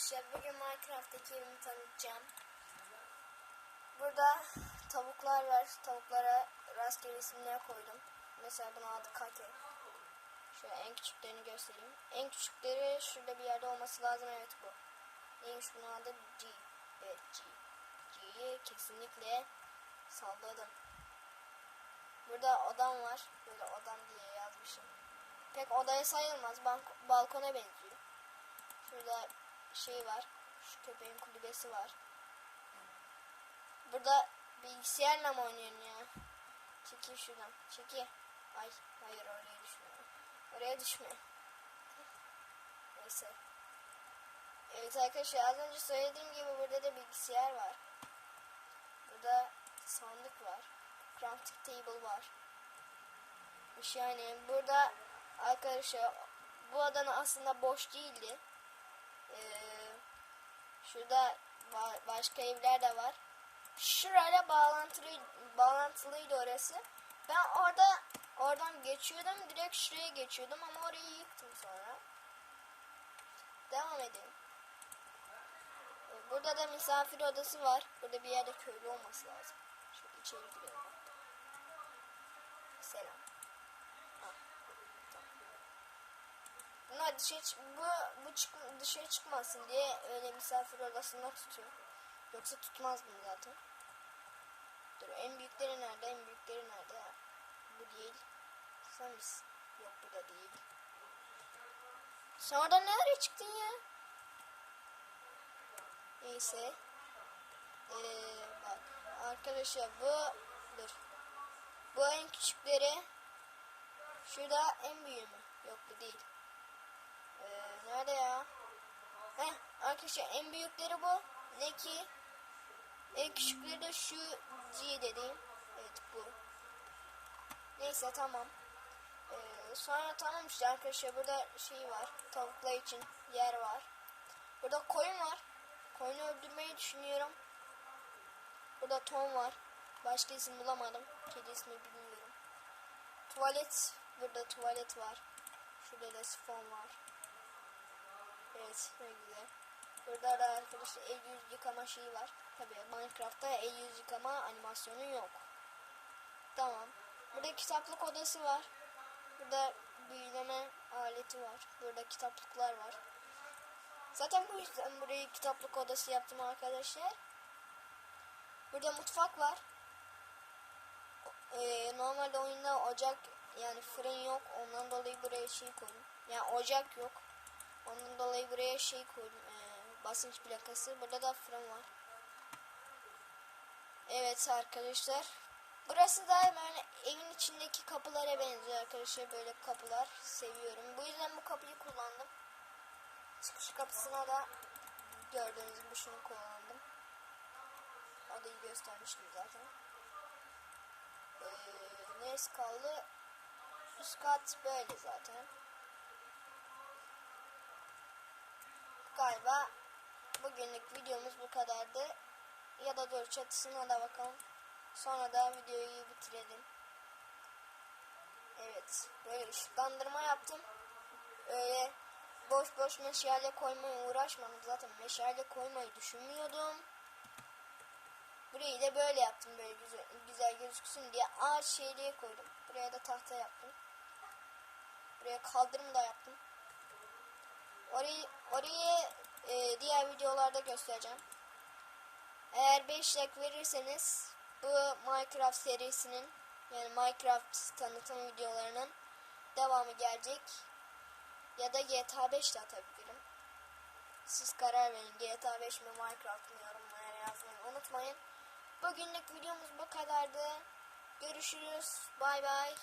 arkadaşlar bugün Minecraft'taki evimi tanıtacağım. Burada tavuklar var. Tavuklara rastgele isimler koydum. Mesela bunun adı Kake. Şöyle en küçüklerini göstereyim. En küçükleri şurada bir yerde olması lazım. Evet bu. Neymiş bunun adı G. Evet G. G'yi kesinlikle salladım. Burada odam var. Böyle odam diye yazmışım. Pek odaya sayılmaz. Balkona benziyor. Şurada şey var. Şu köpeğin kulübesi var. Burada bilgisayarla mı oynuyorsun ya? Çekil şuradan. Çekil. Ay hayır oraya düşmüyor. Oraya düşmüyor. Neyse. Evet arkadaşlar az önce söylediğim gibi burada da bilgisayar var. Burada sandık var. Crafting table var. Yani burada arkadaşlar bu adanı aslında boş değildi. Ee, şurada ba- başka evler de var. Şurayla bağlantılı bağlantılıydı orası. Ben orada oradan geçiyordum. Direkt şuraya geçiyordum ama orayı yıktım sonra. Devam edelim. Burada da misafir odası var. Burada bir yerde köylü olması lazım. Şöyle içeri girelim. Dışarı bu bu çık dışarı çıkmasın diye öyle misafir odasında tutuyor. Yoksa tutmaz bunu zaten. Dur en büyükleri nerede? En büyükleri nerede? Bu değil. Sen misin? Yok bu da değil. Sen oradan nereye çıktın ya? Neyse. Ee, bak arkadaşlar bu dur. Bu en küçükleri. Şurada en büyüğü mü? Yok bu değil. Ee, nerede ya? Heh, arkadaşlar en büyükleri bu. Ne ki? En küçükleri de şu G dediğim. Evet bu. Neyse tamam. Ee, sonra tamam işte arkadaşlar burada şey var. Tavuklar için yer var. Burada koyun var. Koyunu öldürmeyi düşünüyorum. Burada Tom var. Başka isim bulamadım. Kedi ismi bilmiyorum. Tuvalet. Burada tuvalet var. Şurada da sifon var. Ne güzel. Burada da arkadaşlar el yüz yıkama şeyi var. Tabii Minecraft'ta el yüz yıkama animasyonu yok. Tamam. Burada kitaplık odası var. Burada büyüleme aleti var. Burada kitaplıklar var. Zaten bu yüzden burayı kitaplık odası yaptım arkadaşlar. Burada mutfak var. Ee, normalde oyunda ocak yani fırın yok. Ondan dolayı buraya şey koydum. Yani ocak yok. Ondan dolayı buraya şey koydum. Ee, basınç plakası. Burada da fırın var. Evet arkadaşlar. Burası da böyle evin içindeki kapılara benziyor arkadaşlar. Böyle kapılar seviyorum. Bu yüzden bu kapıyı kullandım. Çıkış kapısına da gördüğünüz gibi şunu kullandım. Adayı göstermiştim zaten. Ee, neresi kaldı? Üst kat böyle zaten. Galiba bugünlük videomuz bu kadardı. Ya da dur çatısına da bakalım. Sonra da videoyu bitirelim. Evet. Böyle ışıklandırma yaptım. Öyle boş boş meşale koymaya uğraşmadım. Zaten meşale koymayı düşünmüyordum. Burayı da böyle yaptım. Böyle güzel, güzel gözüksün diye ağaç şeyliğe koydum. Buraya da tahta yaptım. Buraya kaldırım da yaptım. Orayı, orayı e, diğer videolarda göstereceğim. Eğer 5 like verirseniz bu Minecraft serisinin yani Minecraft tanıtım videolarının devamı gelecek. Ya da GTA 5 de atabilirim. Siz karar verin. GTA 5 mi Minecraft mı yorumlara yazmayı unutmayın. Bugünlük videomuz bu kadardı. Görüşürüz. Bay bay.